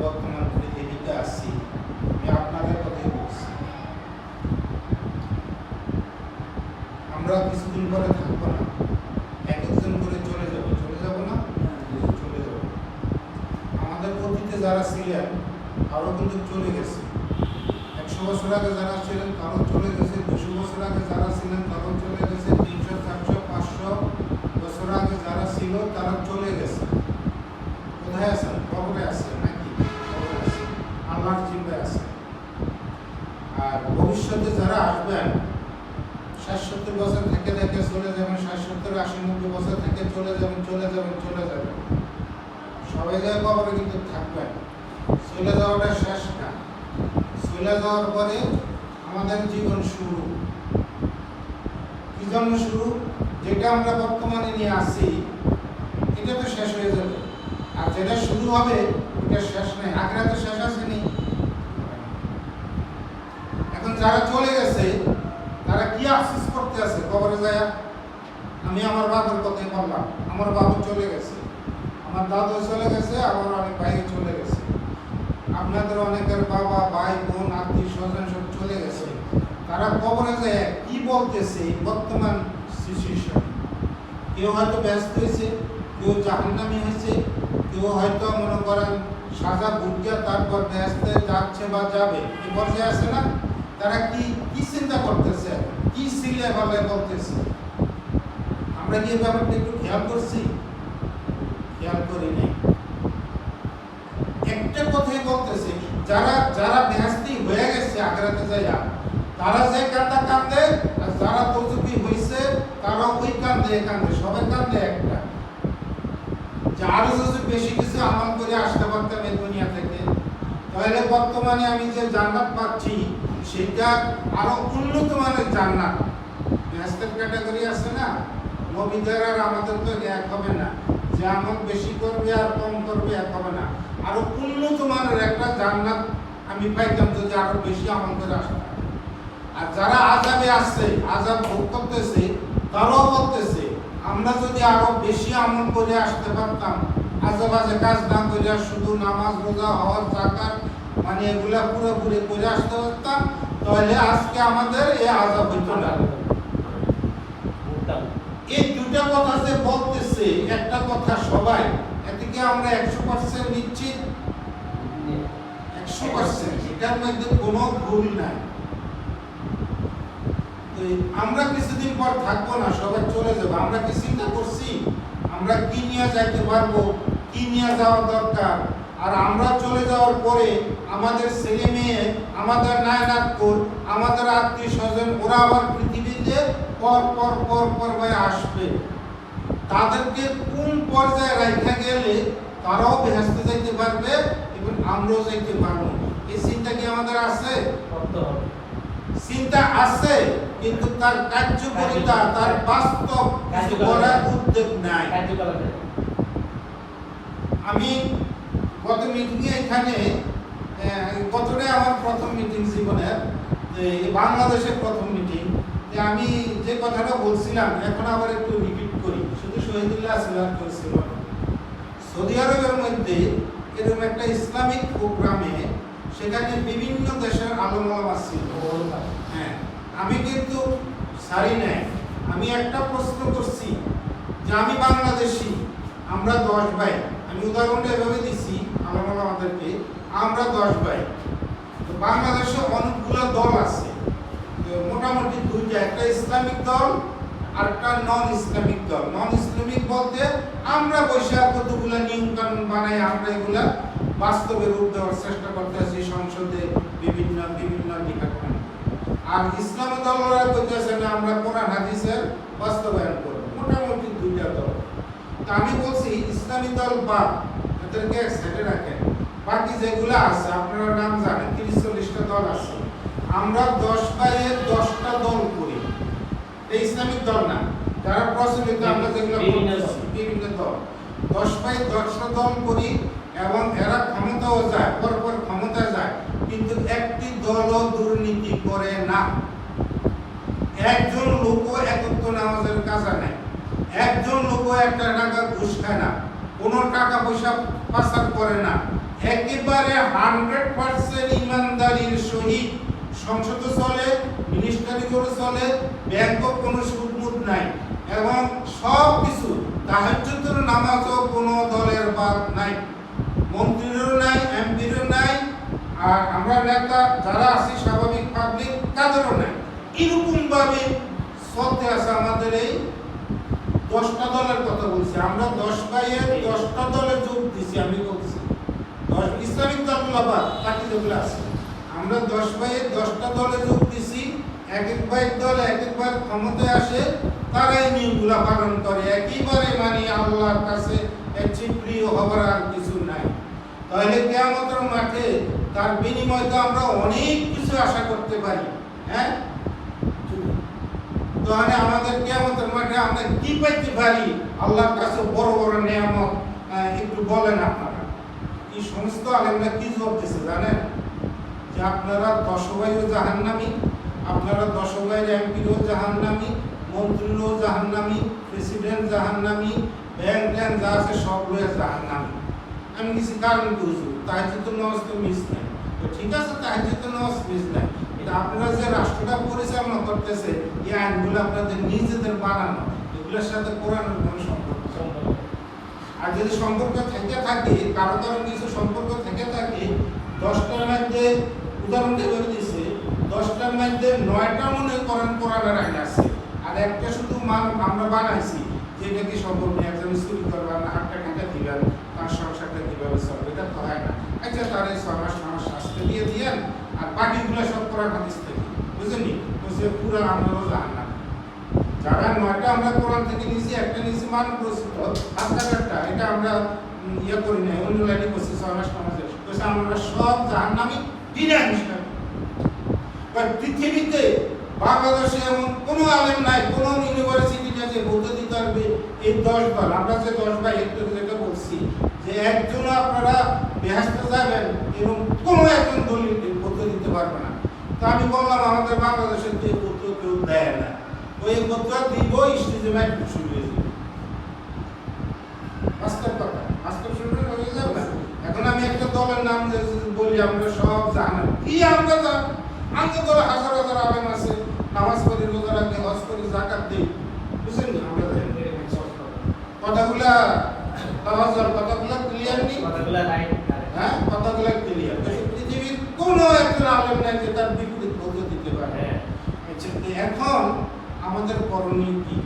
বর্তমান পৃথিবীতে আছি আমি আপনাদের কথাই বলছি আমরা কিছুদিন পরে থাকব না এক একজন করে চলে যাব চলে যাব না চলে যাব আমাদের অতীতে যারা ছিলেন আরও কিন্তু চলে গেছে একশো বছর আগে যারা ছিলেন তারাও চলে গেছে দুশো বছর আগে যারা ছিলেন তারাও চলে গেছে তিনশো চারশো পাঁচশো বছর আগে যারা ছিল তারা চলে গেছে কোথায় আছেন কবরে আছেন নাকি কবরে আছেন আল্লাহর চিন্তায় আছেন আর ভবিষ্যতে যারা আসবেন ষাট সত্তর বছর থেকে থেকে চলে যাবেন ষাট সত্তর আশি নব্বই বছর থেকে চলে যাবেন চলে যাবেন সবাই যায় কবরে কিন্তু থাকবেন চলে যাওয়াটা শেষ না। চলে যাওয়ার পরে আমাদের জীবন শুরু। কি জন্য শুরু? যেটা আমরা বর্তমানে নিয়ে আসি, এটা তো শেষ হয়ে যাবে। আর যেটা শুরু হবে ওটা শেষ নেই আগ্রা তো শেষ আসেনি। এখন যারা চলে গেছে, তারা কি আফসোস করতে আছে? কবরে যায়? আমি আমার বাবার কথাই বললাম। আমার বাবু চলে গেছে। আমার দাদু চলে গেছে, আমার অনেক ভাই চলে গেছে। আপনাদের অনেকের বাবা, ভাই, বোন, আত্মীয়, স্বজন সব চলে গেছে। তারা কবরে যায়, কি বলতেছে বর্তমান সিচুয়েশন কেউ হয়তো ব্যস্ত হয়েছে, কেউ জাহান্নামি হয়েছে, কেউ হয়তো মনে করেন সাজা ভুগিয়া তারপর ব্যস্ত যাচ্ছে বা যাবে। এই পর্যায়ে আছে না? তারা কি কি চিন্তা করতেছে? কি সিলে ভাবে বলতেছে? আমরা কি ব্যাপারটা একটু খেয়াল করছি? খেয়াল করি নাই। একটা কথাই বলতেছে, যারা যারা বেহাস্তি হয়ে গেছে আগ্রাতে যাইয়া, তারা যে কান্দা কান্দে আর যারা তজুবি হইছে, তারা ওই কান্দে কান্দে, সবাই কান্দে একটা। যে আরও যদি বেশি কিছু আমল করে আসতে পারতাম এই দুনিয়া থেকে, তাহলে বর্তমানে আমি যে জান্নাত পাচ্ছি, সেটা আরও উন্নত মানের জান্নাত। বেহেস্তের ক্যাটাগরি আছে না? নবীদের আর আমাদের তো এক হবে না। যে আমল বেশি করবে আর কম করবে এক হবে না। আরও উন্নত মানের একটা জান্নাত আমি পাইতাম যদি আরও বেশি আমল করে আসতাম। আর যারা আজাবে আসছে, আজাব ভোগ করতেছে, তারাও বলতেছে, আমরা যদি আরও বেশি আমল করে আসতে পারতাম আজেবাজে কাজ না করে শুধু নামাজ, রোজা হওয়ার জাকাত মানে এগুলা পুরোপুরি করে আসতে পারতাম, তাহলে আজকে আমাদের এই আজাব হইতো না। এই দুটা কথা যে বলতেছে, একটা কথা সবাই। এদিকে আমরা একশো পার্সেন্ট নিশ্চিত একশো পার্সেন্ট এটার মধ্যে কোনো ভুল নাই। আমরা কিছুদিন পর থাকব না, সবাই চলে যাব। আমরা কি চিন্তা করছি? আমরা কি নিয়ে যাইতে পারব? কি নিয়ে যাওয়া দরকার? আর আমরা চলে যাওয়ার পরে আমাদের ছেলে মেয়ে, আমাদের নায়নাতপুর আমাদের আত্মীয় স্বজন, ওরা আবার পৃথিবীতে পর পর পর পর হয়ে আসবে। তাদেরকে কোন পর্যায়ে রাখা গেলে তারাও বেহেস্তে যাইতে পারবে এবং আমরাও যাইতে পারব। এই চিন্তা কি আমাদের আছে? চিন্তা আছে কিন্তু তার কার্যকরিতা তার বাস্তব কিছু করার উদ্যোগ নাই। আমি গত মিটিংয়ে এখানে গতটাই আমার প্রথম মিটিং জীবনের যে বাংলাদেশের প্রথম মিটিং আমি যে কথাটা বলছিলাম, এখন আবার একটু রিপিট করি। শুধু শহীদুল্লাহ সিলার করেছিল সৌদি আরবের মধ্যে এরকম একটা ইসলামিক প্রোগ্রামে সেখানে বিভিন্ন দেশের আলমালাম ছিল। হ্যাঁ আমি কিন্তু সারি নাই। আমি একটা প্রশ্ন করছি যে আমি বাংলাদেশি, আমরা দশ ভাই। আমি উদাহরণটা এভাবে দিছি আমার আমাদেরকে আমরা দশ ভাই। তো বাংলাদেশে অনেকগুলো দল আছে। মোটামুটি দুইটা, একটা ইসলামিক দল আর একটা নন ইসলামিক দল। নন ইসলামিক বলতে আমরা বসে কতগুলো নিয়ম কানুন বানাই, আমরা এগুলা বাস্তবে রূপ দেওয়ার চেষ্টা করতেছি সংসদে বিভিন্ন বিভিন্ন ডিপার্টমেন্ট আর ইসলাম দলরা কইতেছে না, আমরা কোরআন, হাদিসের বাস্তবায়ন করব। মোটামুটি দুইটা দল। তা আমি বলছি, ইসলামী দল বাদ, এদেরকে এক সাইডে রাখেন। বাকি যেগুলো আছে, আপনারা নাম জানেন, তিরিশ চল্লিশটা দল আছে। আমরা দশ করি এই ইসলামিক দল না। যারা প্রচলিত আমরা যেগুলো বিভিন্ন দল। দশ বাই দশটা দল করি এবং এরা ক্ষমতাও যায় পরপর ক্ষমতা যায় কিন্তু একটি দলও দুর্নীতি করে না। একজন লোকও একত্র নামাজের কাজা নেয়। একজন লোকও একটা টাকা ঘুষ খায় না। কোনো টাকা পয়সা পাচার করে না। একেবারে হান্ড্রেড পার্সেন্ট ইমানদারির সহিত সংসদ চলে মিনিস্টারি করে চলে ব্যাংক কোনো সুদমুদ নাই। এবং সব কিছু তাহাজ্জুদের নামাজও কোনো দলের বাদ নাই। মন্ত্রীরও নাই, এমপিরও নাই, আর আমরা নেতা যারা আছি, স্বাভাবিক পাবলিক তাদেরও নাই। এরকম ভাবে চলতে আছে আমাদের এই দশটা দলের কথা বলছি। আমরা দশ ভাইয়ের দশটা দলে যোগ দিছি, আমি বলছি। দশ ইসলামিক দলগুলো বাদ বাকি যেগুলো আছে। আমরা দশ ভাইয়ের দশটা দলে যোগ দিছি এক এক ভাইয়ের দল এক একবার ক্ষমতায় আসে তারাই নিয়মগুলো পালন করে। একইবারে মানে আল্লাহর কাছে প্রিয় হবার আর কিছু নাই। তাহলে কেয়ামতের মাঠে তার বিনিময়ে তো আমরা অনেক কিছু আশা করতে পারি হ্যাঁ? তাহলে আমাদের কেয়ামতের মাঠে আমরা কি পাইতে পারি? আল্লাহর কাছে বড় বড় নিয়ামত আহ, একটু বলেন আপনারা। এই সমস্ত আলেমরা কি জবাব দিছে জানেন? যে আপনারা দশভাইও জাহান্নামি আপনারা দশভাইয়ের এমপিও জাহান্নামি মন্ত্রীও জাহান্নামি প্রেসিডেন্ট জাহান্নামি ব্যাংক ট্যাঙ্ক যা আছে সবগুলো জাহান্নামি। আমি কিছু কারণ হুজুর তাহাজ্জুদ নামাজ তো মিস নাই। তো ঠিক আছে তাহাজ্জুদ নামাজ মিস নাই। এটা আপনারা যে রাষ্ট্রটা পরিচালনা করতেছে এই আইনগুলো আপনাদের নিজেদের বানানো এগুলোর সাথে কোরআনের কোনো সম্পর্ক আর যদি সম্পর্ক থেকে থাকে কারও কারও কিছু সম্পর্ক থেকে থাকে দশটার মধ্যে উদাহরণ দিয়ে বলে দিছে দশটার মধ্যে নয়টা মনে করেন কোরআনের আইন আছে, আর একটা শুধু মান আমরা বানাইছি যে এটা কি সম্ভব নেই একজন চুরি করবেন হাতটা কাটা দিবেন, তার সংসারটা কীভাবে চলবে, এটা তো হয় না। আচ্ছা তার এই ছয় মাস মাস শাস্তি দিয়ে দিয়েন, আর বাকিগুলো সব কোরআন হাদিস থেকে, বুঝলেনি বলছে পুরো আমরাও জান না যারা নয়টা আমরা কোরআন থেকে নিয়েছি একটা নিয়েছি মান প্রস্তুত হাজারটা এটা আমরা ইয়ে করি নাই, অন্য লাইনে করছি, ছয় মাস বলছে আমরা সব জাহান নামি বিনা হিসাবে। বা পৃথিবীতে বাংলাদেশে এমন কোনো আলেম নাই, কোনো ইউনিভার্সিটি নাই যে বলতে পারবে এই দশ দল আমরা যে দশ ভাই একটু যেটা বলছি, যে একজন আপনারা বেহাসতে যাবেন এবং কোনো একজন দলিল বলতে দিতে পারবে না। তো আমি বললাম, আমাদের বাংলাদেশের যে বলতে কেউ দেয় না। ওই বলতে দিব স্টেজে শুরু হয়ে যাবে বাস্তব কথা, বাস্তব শুরু হয়ে যাবে না এখন আমি একটা দলের নাম বলি আমরা সব জানেন। কি আমরা জান আমাদের দলে হাজার হাজার আলেম আছে নামাজ পড়ি রোজা রাখি হজ করি জাকাত দিই। বুঝলেন না? আমরা। কথাগুলা তাওয়াজ্জুর কথাগুলা ক্লিয়ার নেই। হ্যাঁ কথাগুলা ক্লিয়ার পৃথিবীর কোনো একজন আলেম নাই যে তার বিপরীত বলতে দিতে পারে। আচ্ছা তো এখন আমাদের করণীয় কি?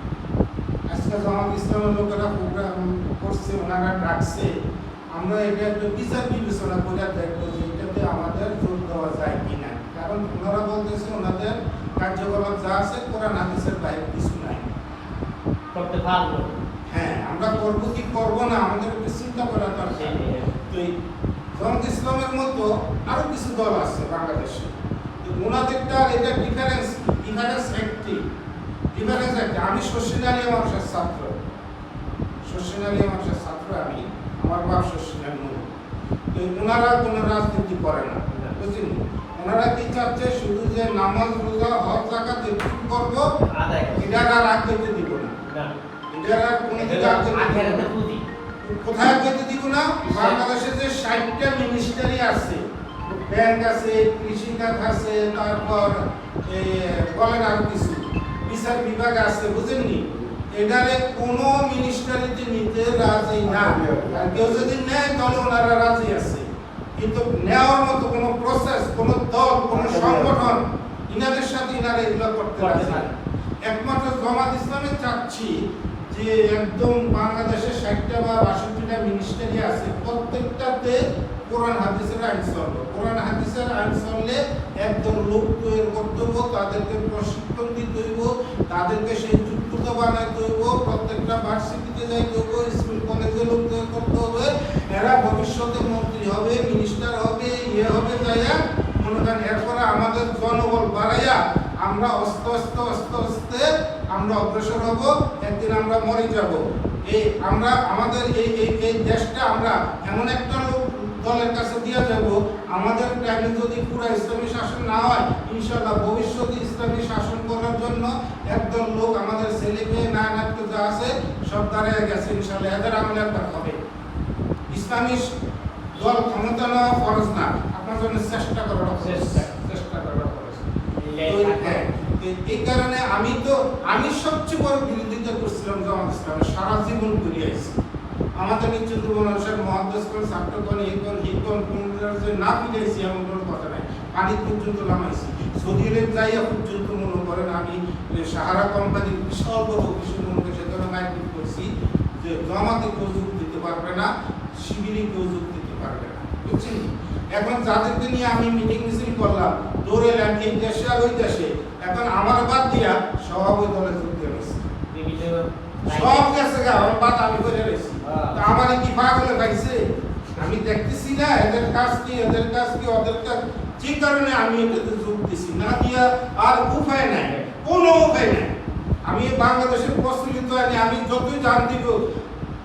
আজকে জামাত ইসলামের লোকেরা প্রোগ্রাম করছে ওনারা ডাকছে। আমরা এটা একটু বিচার বিবেচনা করে দেখব যে এটাতে আমাদের জোর দেওয়া যায় কিনা। কারণ ওনারা বলতেছে ওনাদের কার্যকলাপ যা আছে কোরআন হাদিসের বাইরে কিছু নাই। করতে পারব। হ্যাঁ আমরা করব কি করব না আমাদের একটু চিন্তা করা দরকার। তো এই ইসলামের মতো আরও কিছু দল আছে বাংলাদেশে। তো ওনাদেরটা এটা ডিফারেন্স ডিফারেন্স একটি। ডিফারেন্স একটা। আমি শশীন আলী মানুষের ছাত্র। শশীন আলী মানুষের ছাত্র আমি। আমার শশীন আলী তো ওনারা কোনো রাজনীতি করে না বুঝলেন ওনারা কি চাচ্ছে শুধু যে নামাজ রোজা হজ জাকাত ঠিক করব এটা আর করতে দিব না। এটা আর কোনো দিকে কোথায় পেতে দিব না? বাংলাদেশে যে ষাটটা মিনিস্টারি আছে ব্যাংক আছে কৃষিখাত আছে তারপর বলেন আর কিছু বিচার বিভাগ আছে বুঝেননি? এটারে কোনো মিনিস্টারিতে নিতে রাজি না। আর কেউ যদি নেয় তাহলে ওনারা রাজি আছে। কিন্তু নেওয়ার মতো কোনো প্রসেস কোনো দল কোনো সংগঠন ইনাদের সাথে ইনারা এগুলো করতে রাজি না। একমাত্র জামাত ইসলামে চাচ্ছি যে একদম বাংলাদেশে ষাটটা বা বাষট্টিটা মিনিস্টারি আছে প্রত্যেকটাতে কোরআন হাদিসের আইন চলবে। কোরআন হাদিসের আইন চললে একদম লোক তৈরি করতে তাদেরকে প্রশিক্ষণ দিতে হইব তাদেরকে সেই যুক্ততা বানাইতে হইব, প্রত্যেকটা ভার্সিটিতে যাইতে হইব, স্কুল, কলেজে লোক করতে হবে। এরা ভবিষ্যতে মন্ত্রী হবে মিনিস্টার হবে ইয়ে হবে, যাইয়া মনে করেন এরপরে আমাদের জনবল বাড়াইয়া আমরা অস্তে অস্তে অস্তে অস্তে আমরা অগ্রসর হব, একদিন আমরা মরে যাব। এই আমরা, আমাদের এই এই দেশটা আমরা এমন একটা লোক দলের কাছে দিয়ে যাব আমাদের টাইমে যদি পুরো ইসলামী শাসন না হয় ইনশাল্লাহ ভবিষ্যতে ইসলামী শাসন করার জন্য একদল লোক আমাদের ছেলে মেয়ে না নাটকে যা আছে সব দাঁড়িয়ে গেছে ইনশাল্লাহ এদের আমলে একবার হবে ইসলামী দল ক্ষমতা নেওয়া ফরজ না আপনার জন্য চেষ্টা করাটা ফরজ। চেষ্টা। চেষ্টা করাটা ফরজ। হ্যাঁ, এই কারণে আমি তো আমি সবচেয়ে বড় বিরোধিতা করছিলাম জামাত ইসলামের সারা জীবন করে আমাদের নিশ্চিত মানুষের মহাদেশ করে ছাত্রগণ হিকন হিকন যে না ফিরেছি এমন কোনো কথা নাই। পানি পর্যন্ত নামাইছি। সৌদি আরব যাইয়া পর্যন্ত মনে করেন আমি সাহারা কোম্পানির বিশাল বড় মনে করে সেখানে করছি যে জামাতে কেউ যোগ দিতে পারবে না শিবিরে কেউ যোগ দিতে পারবে না। বুঝছেন? এখন যাদেরকে নিয়ে আমি মিটিং মিছিল করলাম দৌড়ে এলাম এই দেশে আর ওই দেশে এখন আমার বাদ দিয়া সব ওই দলে যোগ দিয়ে সব গেছে গা আমার বাদ আমি করে রয়েছি। তা আমার কি পাগলে পাইছে আমি দেখতেছি না এদের কাজ কি এদের কাজ কি ওদের কাজ যে কারণে আমি এটাতে যোগ দিছি। না দিয়া আর উপায় নাই কোনো উপায় নাই। আমি বাংলাদেশের প্রচলিত আইনে আমি যতই জান দিব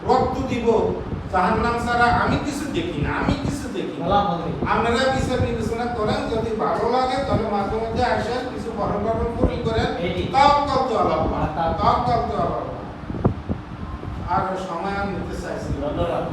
রক্ত দিব জাহান্নাম ছাড়া আমি কিছু দেখি না আমি কিছু দেখি আপনারা বিচার বিবেচনা করেন যদি ভালো লাগে তাহলে মাঝে মধ্যে আসেন কিছু বরণ বরণ করি করেন। তাও তাও তো আলাপ তাও- তাও তাও তো আলাপ আর সময় আমি নিতে চাইছি। ধন্যবাদ